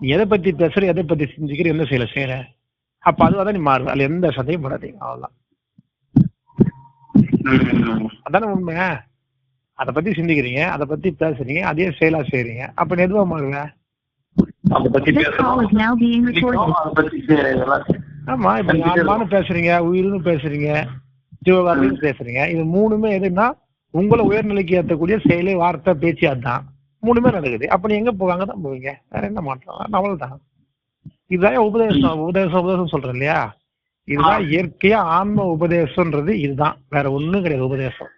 நீ எதை பத்தி பேசுற எதை பத்தி செஞ்சுக்கிற என்ன செயலை செய்யற அப்ப அதுவாதான் நீ மாறுவ. அதுல எந்த சந்தேகம் படாதீங்க அவ்வளவுதான். அதானே உண்மை? அதை பத்தி சிந்திக்கிறீங்க அதை பத்தி பேசுறீங்க அதே செயலா செய்றீங்க. அப்ப நீ எதுவா மாறுவ? ஆமா இப்ப நீங்க ஆன்மான்னு பேசுறீங்க உயிர்னு பேசுறீங்க ஜீவகாரணின்னு பேசுறீங்க. இது மூணுமே எதுன்னா உங்களை உயர்நிலைக்கு ஏற்றக்கூடிய செயலு வார்த்தை பேச்சு அதுதான் மூணுமே நடக்குது. அப்ப நீ எங்க போவாங்க தான் போவீங்க? வேற என்ன மாற்றம்? அவ்வளவுதான் இதுதான் உபதேசம். உபதேசம் உபதேசம் சொல்றேன் இல்லையா? இதுதான் இயற்கையா ஆன்ம உபதேசம்ன்றது இதுதான். வேற ஒண்ணும் கிடையாது உபதேசம்.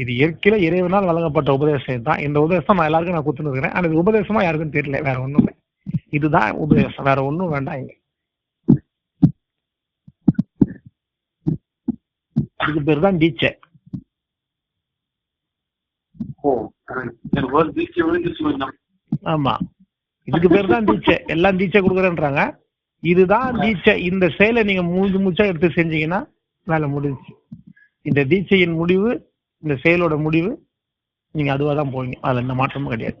இது இயற்கையில இறைவனால் வழங்கப்பட்ட உபதேசம் தான் இந்த உபதேசம் நான் எல்லாருக்கும் நான் கொடுத்துன்னு இருக்கிறேன் ஆனா இது உபதேசமா யாருக்கும் தெரியல. வேற ஒண்ணும். இதுதான் உபதேசம். வேற ஒண்ணும் வேண்டாம் இங்க. இதுக்கு பேர் தான் டீச்சை ஒரு தீட்சை விழுந்துச்சு ஆமா. இதுக்கு பேர் தான் தீட்சை. எல்லாம் தீட்சை கொடுக்குறேன்றாங்க. இதுதான் தீட்சை. இந்த செயலை நீங்க மூச்சு மூச்சா எடுத்து செஞ்சீங்கன்னா வேலை முடிஞ்சுச்சு. இந்த தீட்சையின் முடிவு இந்த செயலோட முடிவு நீங்க அதுவா தான் போவீங்க. அதுல எந்த மாற்றமும் கிடையாது.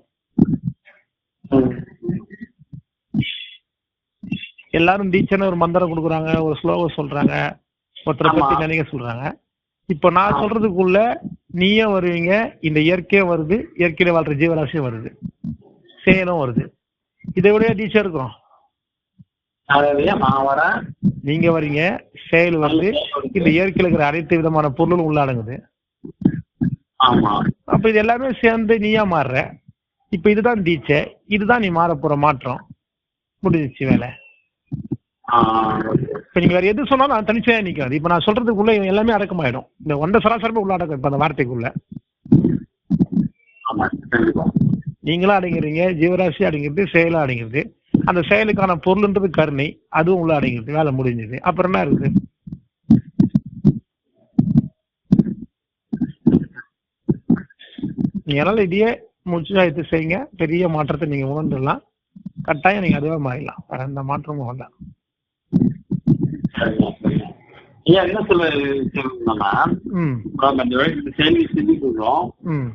எல்லாரும் தீட்சைன்னு ஒரு மந்திரம் கொடுக்குறாங்க ஒரு ஸ்லோகம் சொல்றாங்க ஒருத்தரை. பத்தி நினைக்க சொல்றாங்க. இப்போ நான் சொல்றதுக்குள்ள நீயும் வருவீங்க இந்த இயற்கையும் வருது இயற்கையில வாழ்ற ஜீவராசியும் வருது. செயலும் வருது. இதை விட டீச்சர் இருக்கிறோம் நீங்க வரீங்க செயல் வருது இந்த இயற்கையில இருக்கிற அனைத்து விதமான பொருளும் உள்ள அடங்குது ஆமா. அப்ப இது எல்லாமே சேர்ந்து நீயா மாறுற. இப்ப இதுதான் தீட்சை இதுதான் நீ மாற போற மாற்றம். முடிஞ்சிச்சு வேலை. இப்ப நீங்க வேற எது சொன்னாலும் அது தனிச்சையா நிக்காது இப்ப நான் சொல்றதுக்குள்ள இவன் எல்லாமே அடக்கமாயிடும். இந்த ஒன்ற சராசரமே உள்ள அடக்கம் இப்ப அந்த வார்த்தைக்குள்ள. நீங்களும் அடங்கிறீங்க ஜீவராசி அடங்கிறது செயலும் அடங்கிறது. அந்த செயலுக்கான பொருள்ன்றது கருணை அதுவும் உள்ள அடங்கிறது வேலை முடிஞ்சது. அப்புறம் என்ன இருக்குது அதனால இதையே முச்சாயத்து செய்யுங்க. பெரிய மாற்றத்தை நீங்க உணர்ந்துடலாம். கட்டாயம் நீங்க அதுவே மாறிடலாம். வேற எந்த மாற்றமும் வேண்டாம். ஐயா என்ன சொல்ல சொல்லணும்னா ம். நம்ம இந்த வேலை இந்த செய்தி செஞ்சு சொல்றோம் ம்.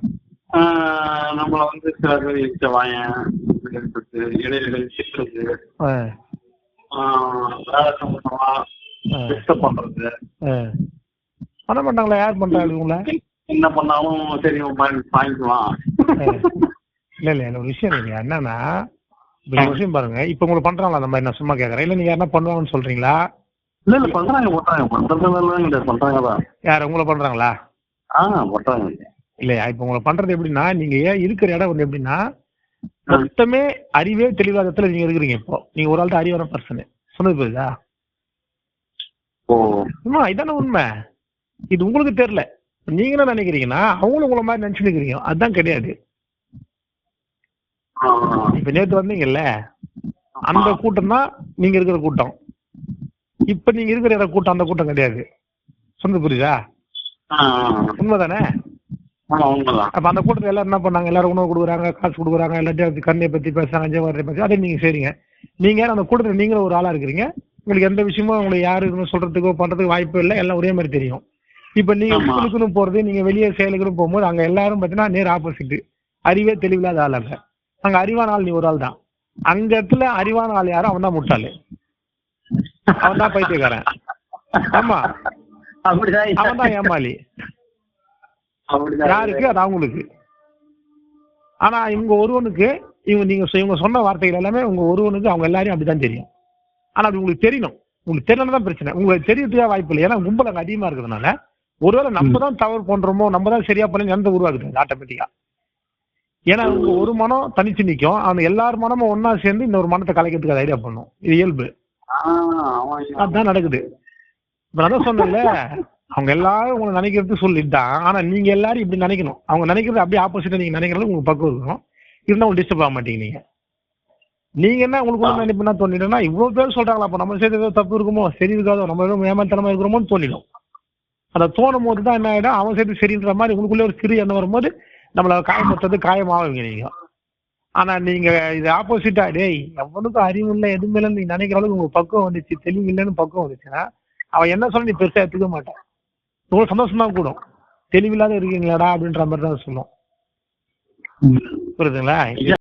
ஆஹ் நம்மள வந்து சில பேர் இச்ச வாயன் இடையில சிக்கிறது. வேலை சம்பந்தமா டிஸ்டர்ப் பண்றது. பண்ண மாட்டாங்களா? யார் பண்றாங்க என்ன பண்ணாலும் சரி வாங்கி- வாங்கிக்குவான் இல்ல இல்ல ஒரு விஷயம் இல்லைங்க. என்னன்னா விஷயம் பாருங்க. இப்ப உங்களுக்கு பண்றாங்களா அந்த மாதிரி? நான் சும்மா கேக்குறேன். இல்ல நீங்க யாருன்னா பண்ணுவாங்கன்னு சொல்றீங்களா? இல்ல இல்ல பண்றாங்க பண்றாங்க பண்றதுலாம் இல்ல பண்றாங்கதான் யார் உங்களை பண்றாங்களா? ஆஹ் பண்றாங்க. இல்லையா? இப்ப உங்களை பண்றது எப்படின்னா நீங்க ஏன் இருக்கிற இடம் வந்து எப்படின்னா மொத்தமே அறிவே தெளிவாத இடத்துல நீங்க இருக்கிறீங்க இப்போ. நீங்க ஒரு ஆள் தான் அறிவான பர்சன் சொன்னது புரியுதா? ஓ. உண்மை இதானே உண்மை. இது உங்களுக்கு தெரியல. நீங்க என்ன நினைக்கிறீங்கன்னா அவங்களும் உங்களை மாதிரி நினைச்சுக்கிறீங்க அதுதான் கிடையாது. ஆஹ் இப்ப நேத்து வந்தீங்கல்ல அந்த கூட்டம் தான் நீங்க இருக்கிற கூட்டம். இப்ப நீங்க இருக்கிற இடம் கூட்டம் அந்த கூட்டம் கிடையாது. சொன்னது புரியுதா? உண்மைதானே? அப்ப அந்த கூட்டத்துல எல்லாரும் என்ன பண்ணாங்க? எல்லாரும் உணவு கொடுக்குறாங்க காசு கொடுக்குறாங்க எல்லாத்தையும் கண்ணையை பத்தி பேசுறாங்க ஜெயவாரத்தை பத்தி அதை நீங்க செய்றீங்க. நீங்க அந்த கூட்டத்துல நீங்களும் ஒரு ஆளா இருக்கிறீங்க. உங்களுக்கு எந்த விஷயமும் உங்களுக்கு யாரு இருக்குன்னு சொல்றதுக்கோ பண்றதுக்கு வாய்ப்பு இல்லை. எல்லாம் ஒரே மாதிரி தெரியும். இப்ப நீங்க ஆமா. உங்களுக்குன்னு போறது நீங்க வெளியே செயலுக்குன்னு போகும்போது அங்க எல்லாரும் பாத்தீங்கன்னா நேர் ஆப்போசிட் அறிவே தெளிவில்லாத ஆள் அங்க. அங்க அறிவான ஆள் நீ ஒரு ஆள் தான் அங்க இடத்துல அறிவான ஆள் யாரும் அவன் தான் முட்டாளு. அவன் தான் பைத்தியக்காரன். ஆமா. அப்படிதான் அவன் தான் ஏமாளி. யாருக்கு? அது அவங்களுக்கு. ஆனா இவங்க ஒருவனுக்கு இவங்க நீங்க இவங்க சொன்ன வார்த்தைகள் எல்லாமே உங்க ஒருவனுக்கு அவங்க எல்லாரையும் அப்படிதான் தெரியும். ஆனா அது உங்களுக்கு தெரியணும். உங்களுக்கு தெரியலன்னு தான் பிரச்சனை. உங்களுக்கு தெரியறதுக்கே வாய்ப்பு இல்லை. ஏன்னா கும்பல் அங்க அதிகமா இருக்கிறதுனால ஒருவேளை நம்ம தான் தவறு பண்றோமோ நம்ம தான் சரியா பண்ணி எந்த உருவாக்குது ஆட்டோமேட்டிக்கா ஏன்னா ஒரு மனம் தனிச்சு நிக்கும். அந்த எல்லார் மனமும் ஒண்ணா சேர்ந்து இந்த ஒரு மனத்தை கலைக்கிறதுக்கு அது ஐடியா பண்ணும். இது இயல்பு. அதான் நடக்குது. அதான் நான் சொன்னேன்ல அவங்க எல்லாரும் உங்களை நினைக்கிறது சொல்லிட்டான் ஆனா நீங்க எல்லாரும் இப்படி நினைக்கணும். அவங்க நினைக்கிறது அப்படியே ஆப்போசிட்டா நீங்க நினைக்கிறது உங்களுக்கு பக்குவம் இருக்கணும் இருந்தா உங்களுக்கு டிஸ்டர்ப் ஆக மாட்டீங்க நீங்க. நீங்க என்ன உங்களுக்கு உள்ள நினைப்பு என்ன தோணிடும்னா இவ்வளவு பேர் சொல்றாங்களா அப்ப நம்ம சேர்த்து ஏதோ தப்பு இருக்குமோ சரி இருக்காதோ நம்ம ஏதோ ஏமாத்தனமா இருக்கிறோமோன்னு தோணிடும். அந்த தோணும் போது தான் என்ன ஆயிடும்? அவன் சேர்த்து சரின்ற மாதிரி உங்களுக்குள்ள ஒரு சிறு எண்ணம் வரும்போது நம்மள காயப்படுத்துறது காயமாவீங்க நீங்க. ஆனா நீங்க இது ஆப்போசிட்டா டேய் எவனுக்கும் அறிவு இல்லை எதுவுமே இல்லை நீங்க நினைக்கிற அளவுக்கு உங்களுக்கு பக்குவம் வந்துச்சு தெளிவு இல்லைன்னு பக்குவம் வந்துச்சுன்னா அவன் என்ன சொல்ல நீ பெருசா எடுத்துக்க மாட்டான். உங்களுக்கு சந்தோஷமா கூடும். தெளிவில்லாத இருக்கீங்களாடா அப்படின்ற மாதிரி தான் சொல்லும் புரியுதுங்களா?